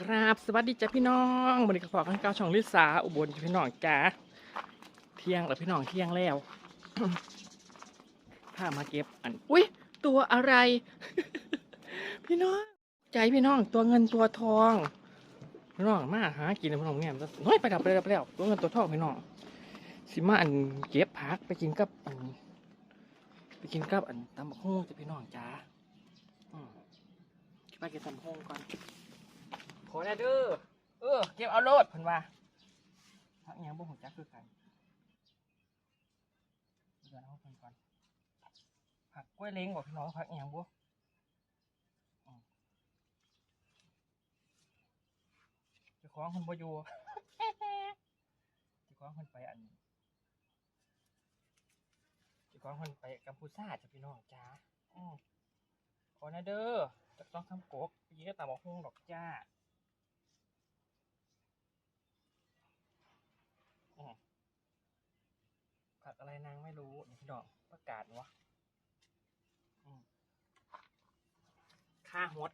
ครับสวัสดีจ้าพี่น้องวันนี้ก็ขอกันเก้าช่องลิสาอุบลจ้าพี่น้องจ้าเที่ยงแล้วพี่น้องเที่ยงแล้วถ้ามาเก็บอันอุ้ยตัวอะไร พี่น้องใจพี่น้องตัวเงินตัวทองพี่น้องมาหากินนะพี่น้องเนี่ยน้อยไปดับไปแล้วไปแล้วตัวเงินตัวทองพี่น้องสิมาอันเก็บผักไปกินกับอันไปกินกับอันตำบักหุ่งจ้าพี่น้องจ้าไปกินตำบักหุ่งก่อน ขอได้เด้อเออเก็บเอาโลดเพิ่นว่าพักยังบ่ฮู้จักคือกันเดี๋ยวเอาเพิ่นก่อนผักกล้วยเล้งบ่พี่น้องผักยังบ่อืมเจ้าของเพิ่นบ่อยู่เจ้าของเพิ่นไปอันเจ้าของเพิ่นไปกัมพูชาจ้ะพี่น้องจ้าอือขอได้เด้อจักต้องทำกกปีก็ตามบ่ฮู้ดอกจ้า ผัก อะไรนางไม่รู้นี่พี่น้องประกาศวะอืมค่าฮด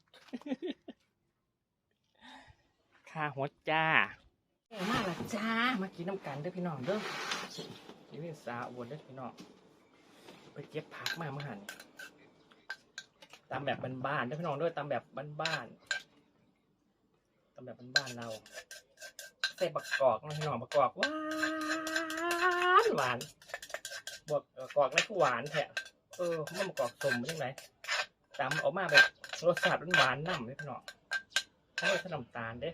ค่าฮดจ้าเอ้ยมาละจ้า มากินน้ำกันเด้อพี่น้องเด้อนี่เป็นสาวบนเด้อพี่น้อง ไปเก็บผักมาเมื่อหันตามแบบบ้านๆเด้อพี่น้องเด้วยตามแบบบ้านๆตามแบบบ้านๆเราใส่บักกอกนะพี่น้องบักกอกหวานหวาน บวกเอ่อกรอกไม่หวานแท้เออมันมากรอกสมยังไงตามออกมาแบบรสชาติหวานน้ำเลยพี่น้องถ้าไม่ใช่น้ำตาลเด้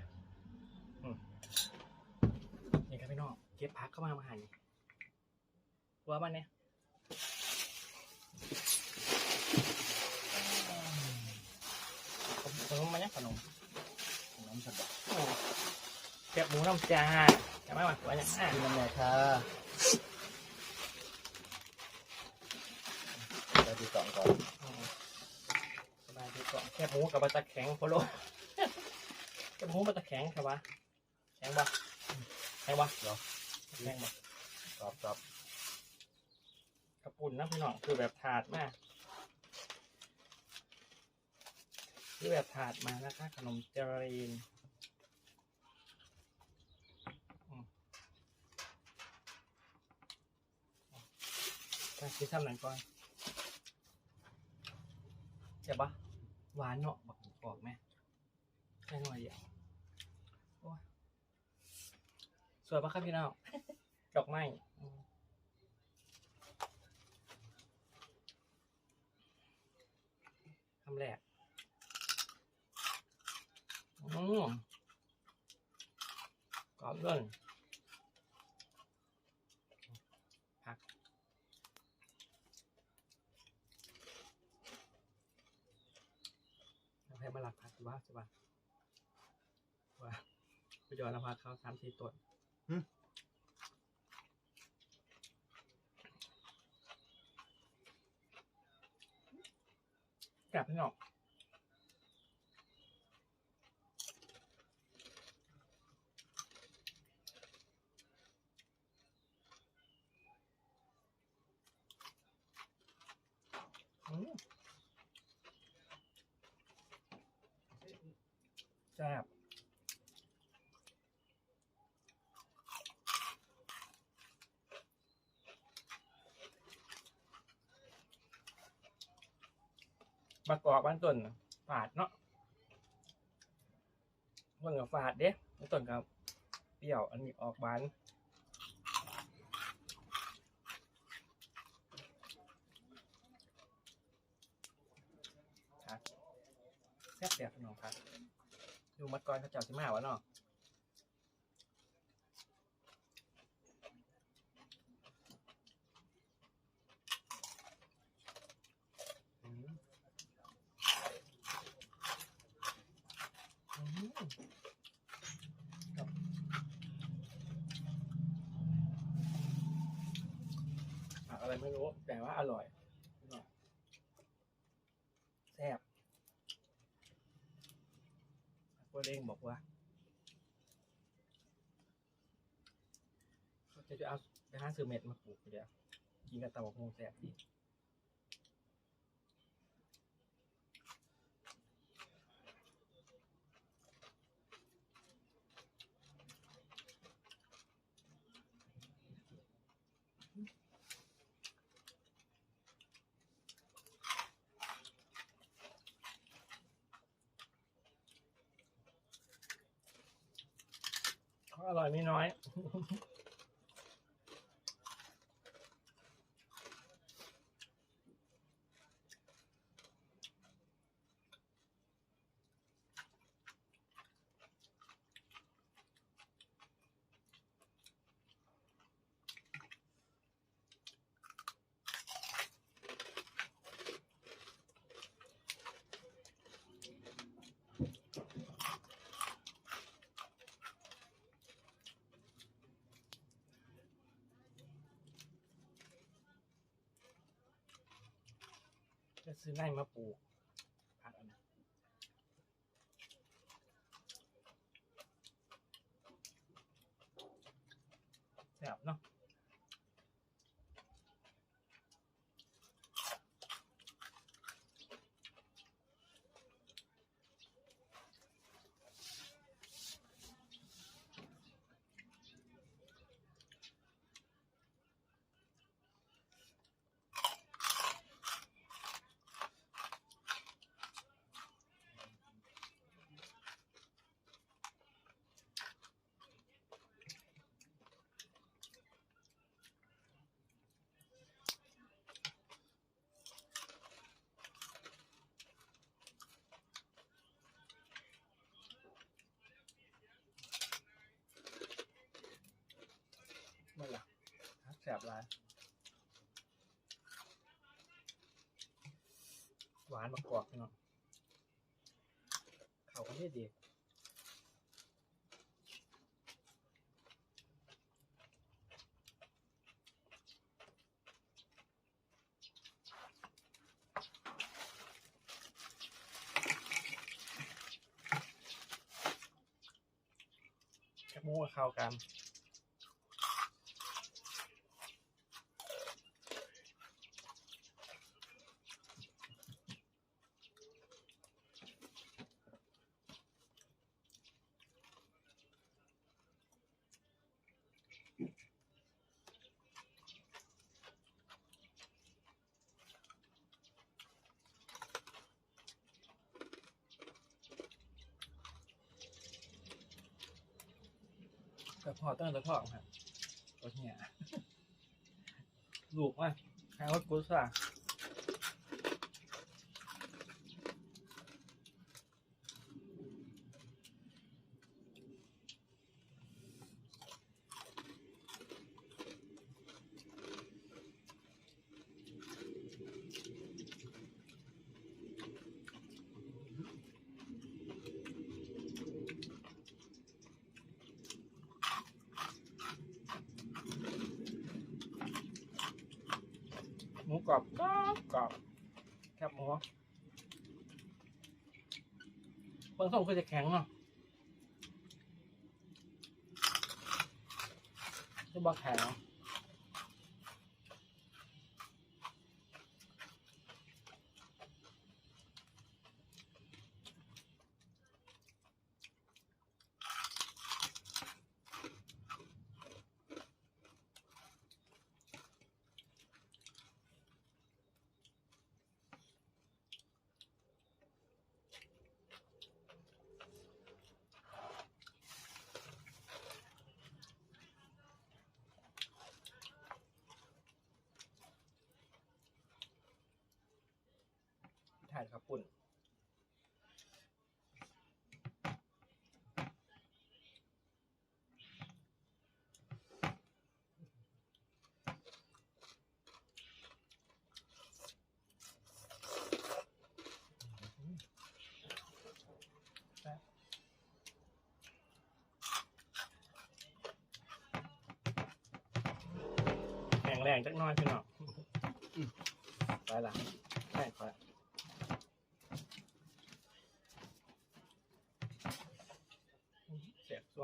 นี่ครับพี่น้องเก็บพักเข้ามามาหั่นว่ามันเนี่ยขนมมันเนี่ยขนมขนมสดเก็บหมูน้ำจาใช่ไหมวะวันนี้อะกินน้ำแม่ค่ะไป ที่สองก่อนอืมสบายดีก่อนแคบหมูกับปลาตะแข็งโพโลแคบหมูปลาตะแข็งครับวะแข็งปะแข็งปะเนาะแข็งปะกรอบกรอบกระปุ่นนะพี่น้องคือแบบถาดมากคือแบบถาดมานะคะขนมเจริญอืมการคิดทำหนังก่อน เจ็บปะหวานเนาะบอกบอกไหมแค่หน่อยเดียวโอ้ยสวยปะครับพี่น้องดอกไม้อืมคำแรกอืมกรอบเลยกเอา ให้มาหลักผักว่าใช่ปะว่าไปย้อนเอาผักเขาสามสี่ต้นกลับพี่น้องอืมแซ่บมากอกบ้านต้นฝาดเนาะเพิ่งกับฝาดเด้บ้านต้นกับเปรี้ยว อันนี้ออกบานครับแซ่บแซ่บพี่น้องครับ ดูมัดกรเขาเจ้าสิมาวะเนาะอืมอืมครับอะไรไม่รู้ แต่ว่าอร่อยพี่น้องแซ่บ องบอกว่าเขาจะจะเอาไปหาซื้อเม็ดมาปลูกเดี๋ยวกินกับเตาหงแสบดี อร่อยไม่น้อย ซื้อไร่มาปลูกพักอันนั้นแซ่บเนาะเมื่อไหร่แซ่บร้ายหวานมากรอบเนาะเข้ากันได้ดีแคบหมูกับข้าวกัน แต่พอตั้งแต่พ่อครับรถเนี่ยลูกว่าหารถกุศล ห มูกรอบกรอบกรอบแคบหมูเบื้องต้นก็จะแข็งเนาะจะบอกแข็ง ถ่ายครับปุ่นแข็งแรงจักหน้อยพี่น้องอืมไปละใช่ขอละ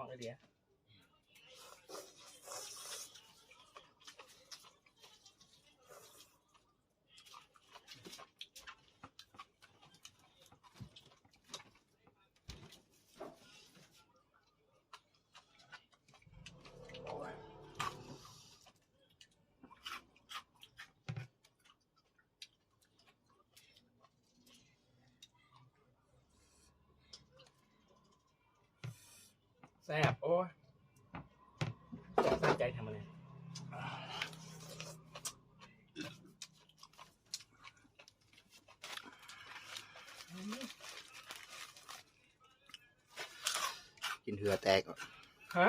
เซ่บโอ้ยตั้งใจทำอะไรกินเหือแตก ฮะ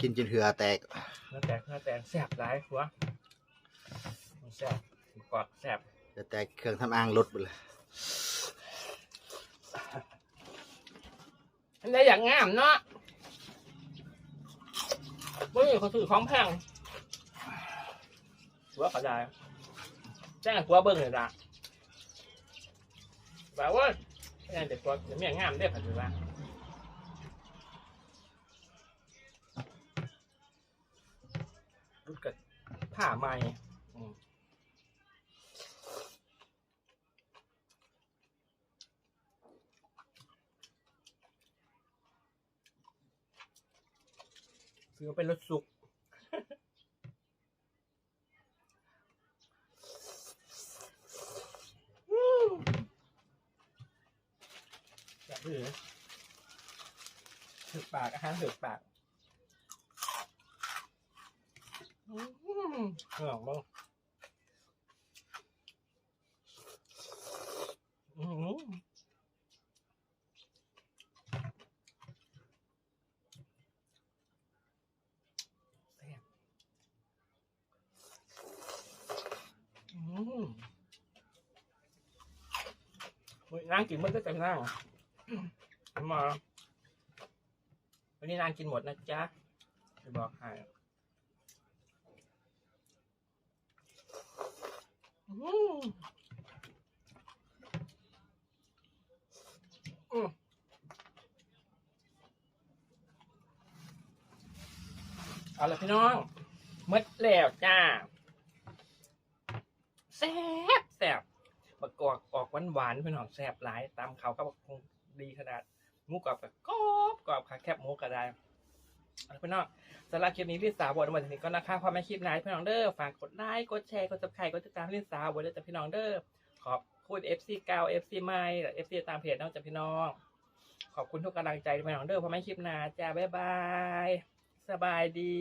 กินจนเหือแตก เนื้อแตกเนื้อแตกแซ่บหลายหัวแซ่บกอดแซ่บจะแตกเครื่องทำอ่างลดไปเลยอันใอย่างงามเนาะ เฮ้ยเขาถือของแพงหัวกระจายแจ้งหัวเบิ้งเลยละแบบว่าแจ้งเด็กตัวเดี๋ยวมีอย่งามได้ผัดเลยละรุดกับผ้าใหม่ ซื้อเป็นรถสุก แบบนี้ถือปากอาหารถือปากอืมเหงาบ้างอืมแซ่บอืม นั่งกินมันก็จะนั่งมาวันนี้นางกินหมดนะจ๊ะจะบอกให้อืมอืมเอาละพี่น้องมดแล้วจ้าแซ่บแซ่บ ประกอบออกหวานหวานๆพี่น้องแซ่บหลาย ตามเขาก็คงดีขนาดหมูกรอบกับกรอบกรอบค่ะแคบหมูกระไดเพี่อนน้องสำหรับคลิปนี้ลิสาบวชวันนี้ก็นะคะพอแม่คลิปไหนพี่น้องเด้อฝากกดไลค์กดแชร์กดซับสไครต์กดติดตามลิสาบวชด้วยจ้ะพี่น้องเด้อขอบคุณ FC เก่า FC ใหม่และ FC ตามเพจน้องจ้ะพี่น้อง ขอบคุณทุกกำลังใจพี่น้องเด้อพอแม่คลิปหน้าจ้าบ๊ายบาย สบายดี